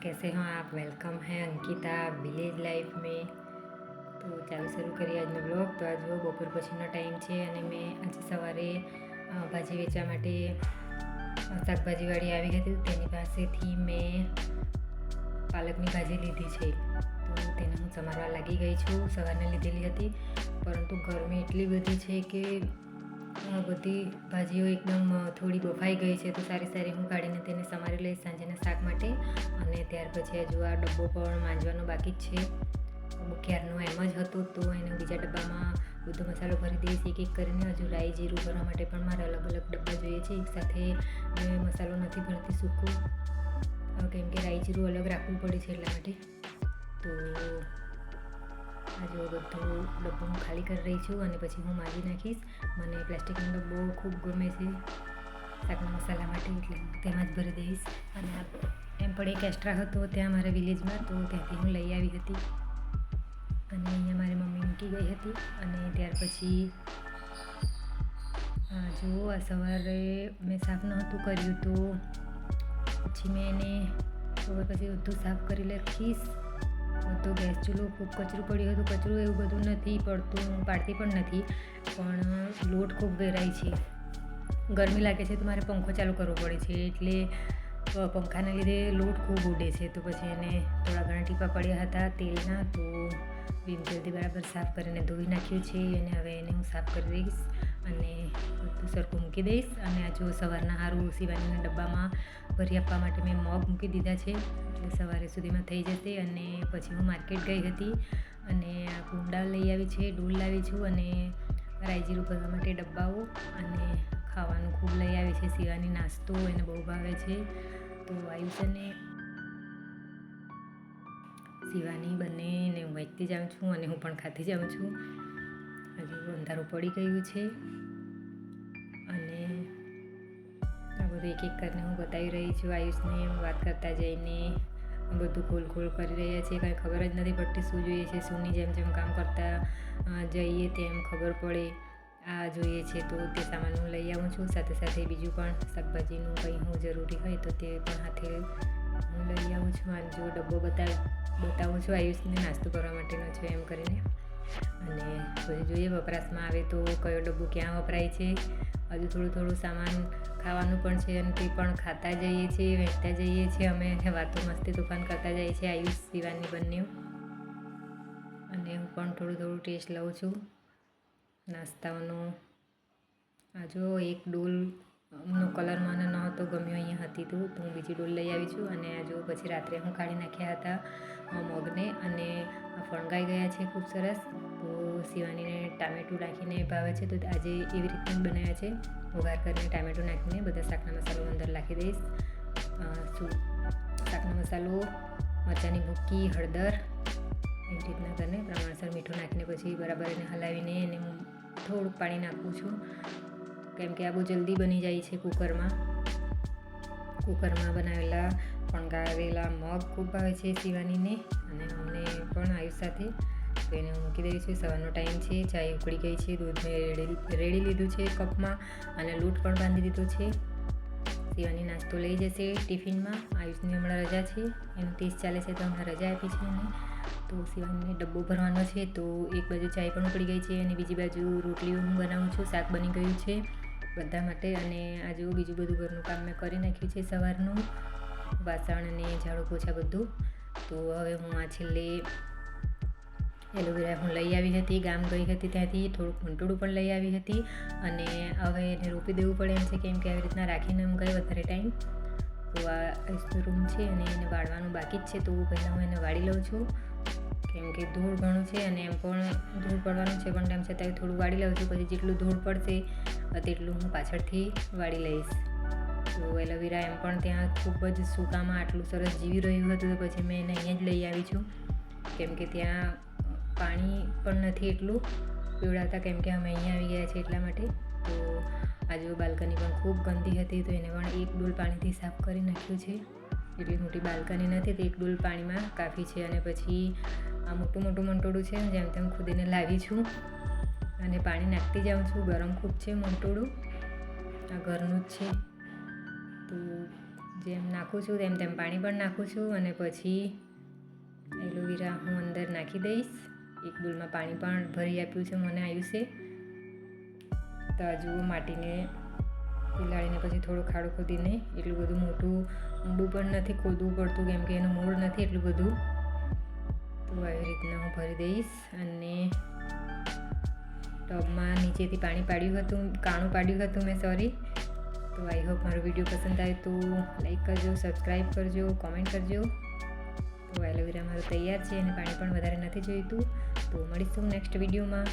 कैसे हो आप वेलकम है અંકિતા વિલેજ લાઈફ મેં તો ચાલો શરૂ કરીએ આજનો બ્લોગ તો આજ જો બપોર પછીનો ટાઈમ છે અને મેં આજે સવારે અ, ભાજી વેચવા માટે અ, શાકભાજીવાળી આવી હતી તેની પાસેથી મેં પાલકની ભાજી લીધી છે તો તેને હું સમારવા લાગી ગઈ છું સવારને લીધેલી હતી પરંતુ ગરમી એટલી બધી છે કે અ, બધી ભાજીઓ એકદમ થોડી બફાઈ ગઈ છે તો સારી સારી હું કાઢીને તેને સમારી લઈશ સાંજેના શાક માટે. અને ત્યાર પછી હજુ આ ડબ્બો પણ માંજવાનો બાકી જ છે. ક્યારનો એમ જ હતો તો એને બીજા ડબ્બામાં બધો મસાલો ભરી દઈશ એક એક કરીને. હજુ રાઈ જીરું ભરવા માટે પણ મારે અલગ અલગ ડબ્બા જોઈએ છે. એક સાથે મસાલો નથી ભરતી સૂકો. કેમ કે રાઈ જીરું અલગ રાખવું પડે છે એટલા માટે. તો આ જો બધું ડબ્બો હું ખાલી કરી રહી છું અને પછી હું માગી નાખીશ. મને પ્લાસ્ટિકનો ડબ્બો ખૂબ ગમે છે શાકના મસાલા માટે, એટલે તેમાં જ ભરી દઈશ. અને એમ પણ એક એક્સ્ટ્રા હતો ત્યાં મારા વિલેજમાં તો ત્યાંથી હું લઈ આવી હતી. અને અહીંયા મારી મમ્મી મૂકી ગઈ હતી. અને ત્યાર પછી જો, આ સવારે મેં સાફ નહોતું કર્યું તો પછી મેં એને ખબર પછી બધું સાફ કરી લખીશ. તો ગેસ ચૂલો ખૂબ કચરું પડ્યું હતું. કચરું એવું બધું નથી પડતું, હું પાડતી પણ નથી. પણ લોટ ખૂબ વેરાય છે. ગરમી લાગે છે તો મારે પંખો ચાલુ કરવો પડે છે. એટલે પંખાને લીધે લોટ ખૂબ ઉડે છે. તો પછી એને થોડા ઘણા ટીપા પડ્યા હતા તેલના. તો વિમ જલ્દી બરાબર સાફ કરીને ધોઈ નાખ્યું છે. અને હવે એને હું સાફ કરી દઈશ. અને બધું સરખું મૂકી દઈશ અને આ જો સવારના સારું સિવાયના ડબ્બામાં ભરી આપવા માટે મેં મગ મૂકી દીધા છે. એટલે સવારે સુધીમાં થઈ જશે અને પછી હું માર્કેટ ગઈ હતી અને આ કુંડા લઈ આવી છે, ડૂલ લાવી છું અને રાઈજીરું ભરવા માટે ડબ્બાઓ અને ખાવાનું ખૂબ લઈ આવી છે. સિવાની નાસ્તો એને બહુ ભાવે છે. તો આયુષ અને શિવાની બંનેને હું વહેંચતી જાઉં છું અને હું પણ ખાતી જાઉં છું. હજી પડી ગયું છે. અને આ બધું એક એક કરીને હું બતાવી રહી છું. આયુષને વાત કરતા જઈને બધું ખોલ ખોલ કરી રહ્યા છીએ કાંઈ ખબર જ નથી પડતી શું જોઈએ છે, શુંની જેમ જેમ કામ કરતા જઈએ તેમ ખબર પડે. આ જોઈએ છે તો તે સામાન હું લઈ આવું છું. સાથે સાથે બીજું પણ શાકભાજીનું કંઈ હું જરૂરી હોય તો તે પણ હાથે હું લઈ આવું છું. અને જો ડબ્બો બતાવ, બતાવું છું. આયુષને નાસ્તો કરવા માટેનો છે એમ કરીને. અને પછી જોઈએ વપરાશમાં આવે તો કયો ડબ્બો ક્યાં વપરાય છે. હજુ થોડું થોડું સામાન ખાવાનું પણ છે અને તે પણ ખાતા જઈએ છીએ વહેંચતા જઈએ છીએ અમે વાતો મસ્તી તોફાન કરતા જઈએ છીએ, આયુષ, શિવાની બંને અને હું પણ થોડું થોડું ટેસ્ટ લઉં છું. નાસ્તાઓનો આ જો એક ડોલ નો કલર મને નહોતો ગમ્યો અહીંયા હતી તો હું બીજી ડોલ લઈ આવી છું અને આ જો પછી રાત્રે હું કાઢી નાખ્યા હતા મગને અને ફણગાઈ ગયા છે ખૂબ સરસ. તો શિવાનીને ટામેટું નાખીને ભાવે છે તો આજે એવી રીતે બનાવ્યા છે. વઘાર કરીને ટામેટું નાખીને બધા શાકના મસાલો અંદર નાખી દઈશ. શાકનો મસાલો, મરચાંની ભૂકી હળદર, એવી રીતના કરીને પ્રમાણસર મીઠું નાખીને પછી બરાબર એને હલાવીને એને હું થોડુંક પાણી નાખું છું. કેમ કે આ બહુ જલ્દી બની જાય છે કુકરમાં. કુકરમાં બનાવેલા ફણગાવેલા મગ ખૂબ ભાવે છે શિવાનીને અને અમને પણ આયુષ સાથે. તો એને હું મૂકી દઈ છું સવારનો ટાઈમ છે, ચાય ઉકળી ગઈ છે દૂધ મેં રેડી રેડી લીધું છે કપમાં અને લૂટ પણ બાંધી દીધો છે. શિવાની નાસ્તો લઈ જશે ટિફિનમાં. આયુષની હમણાં રજા છે, એનું ટેસ્ટ ચાલે છે તો હમણાં રજા આપી છે એને. તો શિવાનીને ડબ્બો ભરવાનો છે તો એક બાજુ ચાય પણ ઉકળી ગઈ છે અને બીજી બાજુ રોટલીઓ હું બનાવું છું, શાક બની ગયું છે. બધા માટે અને આજે બીજું બધું ઘરનું કામ મેં કરી નાખ્યું છે સવારનું, વાસણ અને ઝાડુ પોછા બધું. તો હવે હું આ છેલ્લે એલોવેરા હું લઈ આવી હતી, ગામ ગઈ હતી ત્યાંથી, થોડુંક ઘૂંટડું પણ લઈ આવી હતી અને હવે એને રોપી દેવું પડે એમ છે કેમ કે આવી રીતના રાખીને એમ ગઈ વધારે ટાઈમ. તો આ રૂમ છે અને એને વાળવાનું બાકી જ છે, તો પહેલાં હું એને વાળી લઉં છું. કેમ કે ધૂળ ઘણું છે અને એમ પણ ધૂળ પડવાનું છે પણ તેમ છતાંય થોડું વાળી લઉં છું. પછી જેટલું ધૂળ પડશે તેટલું હું પાછળથી વાળી લઈશ. તો એલોવેરા એમ પણ ત્યાં ખૂબ જ સૂકામાં આટલું સરસ જીવી રહ્યું હતું તો પછી મેં એને અહીંયા જ લઈ આવી છું. કેમ કે ત્યાં પાણી પણ નથી એટલું પીવડાવતા કેમ કે અમે અહીંયા આવી ગયા છે એટલા માટે. તો આજુ બાલ્કની પણ ખૂબ ગંદી હતી તો એને પણ એક ડોલ પાણીથી સાફ કરી નાખ્યું છે. એટલી મોટી બાલ્કની નથી તો એક ડોલ પાણીમાં કાફી છે અને પછી આ મોટું મોટું મંટોળું છે, જેમ તેમ ખુદીને લાવી છું. અને પાણી નાખતી જાઉં છું, ગરમ ખૂબ છે મંટોળું. આ ઘરનું જ છે. તો જેમ નાખું છું તેમ તેમ પાણી પણ નાખું છું અને પછી એલોવેરા હું અંદર નાખી દઈશ. એક ડોલમાં પાણી પણ ભરી આપ્યું છે મને આયુષે. તો જુઓ માટીને પીલાડીને પછી થોડું ખાડો ખોદીને. એટલું બધું મોટું ઊંડું પણ નથી, ખોદવું પડતું કેમ કે એનું મૂળ નથી એટલું બધું. તો આવી રીતના હું ભરી દઈશ અને ટબમાં નીચેથી પાણી પાડ્યું હતું, કાણું પાડ્યું હતું મેં સોરી તો આઈ હોપ મારો વીડિયો પસંદ આવે તો લાઈક કરજો સબસ્ક્રાઈબ કરજો કોમેન્ટ કરજો. તો એલોવેરા મારું તૈયાર છે અને પાણી પણ વધારે નથી જોઈતું. તો મળીશું નેક્સ્ટ વિડીયોમાં.